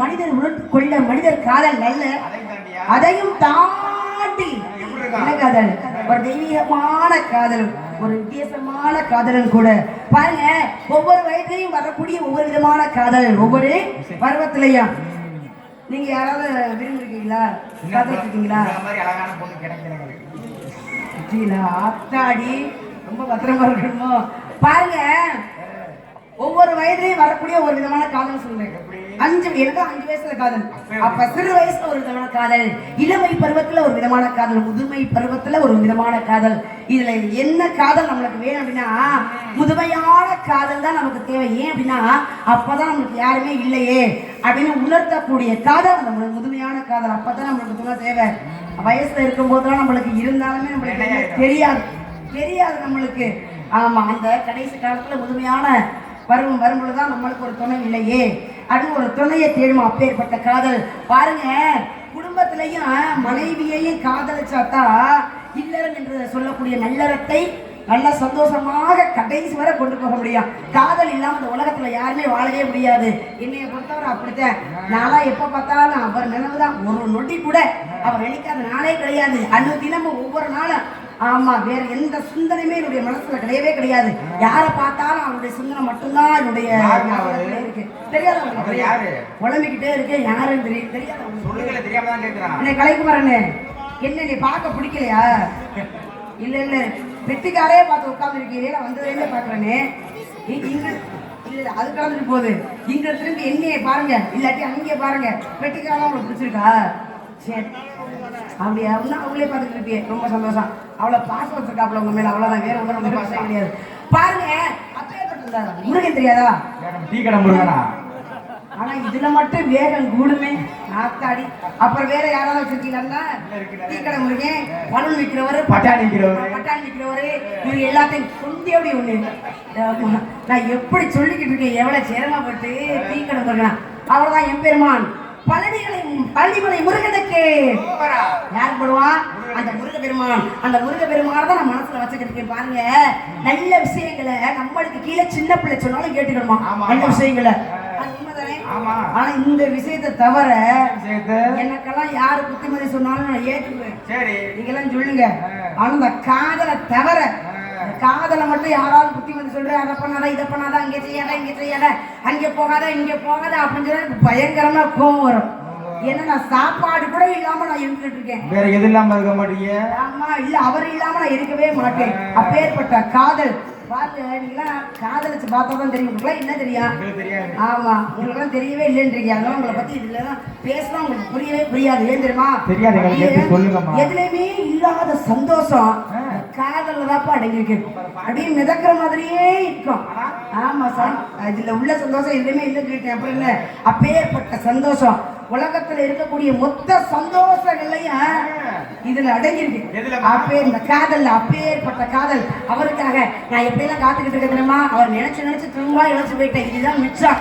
மனிதர் உணர்ந்து கொள்ள மனிதர் காதல் நல்ல அதையும் தாண்டி. காதல்? ஒரு தெய்வீகமான காதல் ஒரு வித்தியாசமான காதலும் கூட. பாருங்க ஒவ்வொரு வயதிலையும் வரக்கூடிய ஒவ்வொரு விதமான காதல் ஒவ்வொரு பருவத்திலையும். நீங்க யாராவது விரும்பிருக்கீங்களா? காதலிச்சிருக்கீங்களா அழகான பொண்ணு கிடைக்கல கீழே ஆத்தாடி. ரொம்ப பத்திரமா இருக்கணுமோ? பாருங்க ஒவ்வொரு வயதிலையும் வரக்கூடிய ஒரு விதமான காதல் சொல்லுங்க. அஞ்சு எனக்கு அஞ்சு வயசுல காதல். அப்ப சிறு வயசுல ஒரு விதமான காதல் இளமை பருவத்துல ஒரு விதமான காதல் முதுமை பருவத்துல ஒரு விதமான காதல். இதுல என்ன காதல் நம்மளுக்கு வேணும் அப்படின்னா முதுமையான காதல் தான் நமக்கு தேவை. ஏன் அப்படின்னா அப்பதான் நம்மளுக்கு யாருமே இல்லையே அப்படின்னு உணர்த்தக்கூடிய காதல் அந்த மு- முதுமையான காதல். அப்பதான் நம்மளுக்கு துணை தேவை. வயசுல இருக்கும் போதெல்லாம் நம்மளுக்கு இருந்தாலுமே நம்மளுக்கு தெரியாது. தெரியாது நம்மளுக்கு. ஆமா அந்த கடைசி காலத்துல முதுமையான பருவம் வரும்பொழுதுதான் நம்மளுக்கு ஒரு துணை இல்லையே. அப்படின்னு ஒரு துணையை தேடும் அப்பேற்பட்ட காதல். பாருங்க குடும்பத்திலையும் மனைவியையும் காதலிச்சாத்தா இல்லறம் என்று சொல்லக்கூடிய நல்லறத்தை நல்ல சந்தோஷமாக கடைசி வரை கொண்டு போக முடியும். காதல் இல்லாம இந்த உலகத்துல யாருமே வாழவே முடியாது. என்னைய பொறுத்தவரை அப்படித்தான். நான்லாம் எப்ப பார்த்தாலும் அவர் நினைவுதான். ஒரு நொடி கூட அவர் நினைக்காத நாளே கிடையாது. அன்று தினமும் ஒவ்வொரு நாளும் ஆமா வேற எந்த சிந்தனையுமே என்னுடைய மனசுல கிடையவே கிடையாது. யாரை பார்த்தாலும் அவருடைய சிந்தனை மட்டும்தான் என்னுடைய இருக்கு. தெரியாத? குழம்பிக்கிட்டே இருக்கு யாருன்னு தெரியும் தெரியாத அண்ணே கலைக்குமாரண்ணே என்ன நீ பார்க்க பிடிக்கலையா? இல்ல இல்ல. வெட்டிக்காரே பார்த்து உட்காந்துருக்கீங்க நான் வந்ததுலேருந்தே பார்க்குறேனே. இங்க இல்ல அது கலந்துட்டு போகுது. இங்க திரும்பி என்னைய பாருங்க இல்லாட்டி அங்கே பாருங்க. வெட்டிக்காரலாம் உங்களுக்கு பிடிச்சிருக்கா? சரி அப்படியா இன்னும் அவங்களே பார்த்துட்டு இருப்பீங்க. ரொம்ப சந்தோஷம். அவ்வளோ பாசம் வச்சிருக்காப்புல உங்க மேல. அவ்வளோதான் வேற ஒன்றும் நம்ம பாசம் கிடையாது. பாருங்க அப்பேற்பட்டிருந்தா முருகன் தெரியாதா? டீ கடை முருகனா? ஆனா இதுல மட்டும் வேகம் கூடுமே. நாத்தாடி அப்புறம் வேற யாராவது வச்சிருக்கீங்களா டீக்கடை முருகன் பலூன் விற்கிறவரு பட்டாணி. பட்டாணி விற்கிறவரு இவங்க எல்லாத்தையும் கொண்டேடி ஒண்ணு. ஆமா. நான் எப்படி சொல்லிக்கிட்டு இருக்கேன்? எவ்வளவு சிரமப்பட்டு டீக்கடை முருகன். அவர்தான் எம்பெருமான். பழனிகளை பழனிமலை முருகனுக்கு யார் போடுவான் அந்த முருக பெருமான் அந்த முருக பெருமானை தான் நான் மனசுல வச்சுக்கிட்டு பாருங்க. நல்ல விஷயங்களை நம்மளுக்கு கீழே சின்ன பிள்ளை சொன்னாலும் கேட்டுக்கணுமா? நல்ல. விஷயங்களை. ஆனா இந்த விஷயத்தை தவிர எனக்கெல்லாம் யாரு புத்திமதி சொன்னாலும் நான் ஏற்றுக்குவேன். சரி. நீங்கெல்லாம் சொல்லுங்க. ஆனா இந்த காதலை தவிர காதலை மட்டும் யாராவது புத்திமதி சொல்ற அதை பண்ணாத இதை பண்ணாத அங்கே செய்யாத இங்கே செய்யாத அங்கே போகாத இங்கே போகாத அப்படின்னு சொல்லி பயங்கரமா கோவம் வரும். ஏன்னா நான் சாப்பாடு கூட இல்லாம நான் இருந்துட்டு இருக்கேன். வேற எது இல்லாம இருக்க மாட்டீங்க? ஆமா இல்ல அவர் இல்லாம நான் இருக்கவே மாட்டேன். அப்பேற்பட்ட காதல். பாருங்க நீங்களாம் காதலிச்சு பார்த்தா தான் தெரியும். உங்களுக்குலாம் என்ன தெரியும்? ஆமா உங்களுக்குலாம் தெரியவே இல்லைன்றீங்க அதனால உங்களை பத்தி இதுல பேசினா உங்களுக்கு புரியவே புரியாது. ஏன் தெரியுமா? தெரியாது. எதுலையுமே இல்லாத சந்தோஷம். காதல்ல தான்ப்பா அடங்கியிருக்கு அப்படியே மிதக்கிற மாதிரியே இருக்கும். ஆமா சார். இதுல உள்ள சந்தோஷம் எதுவுமே இல்லைன்னு சொல்லிட்டேன் அப்புறம் என்ன? அப்பேற்பட்ட சந்தோஷம். உலகத்துல இருக்கக்கூடிய மொத்த சந்தோஷங்களையும் இதுல அடங்கியிருக்கு? அப்பே இந்த காதல்ல அப்பேற்பட்ட காதல். அவருக்காக நான் எப்படியெல்லாம் காத்துக்கிட்டு தெரியுமா? அவர் நினைச்சு நினைச்சு திரும்ப இழைச்சு போயிட்டேன். இதுதான் மிச்சம்.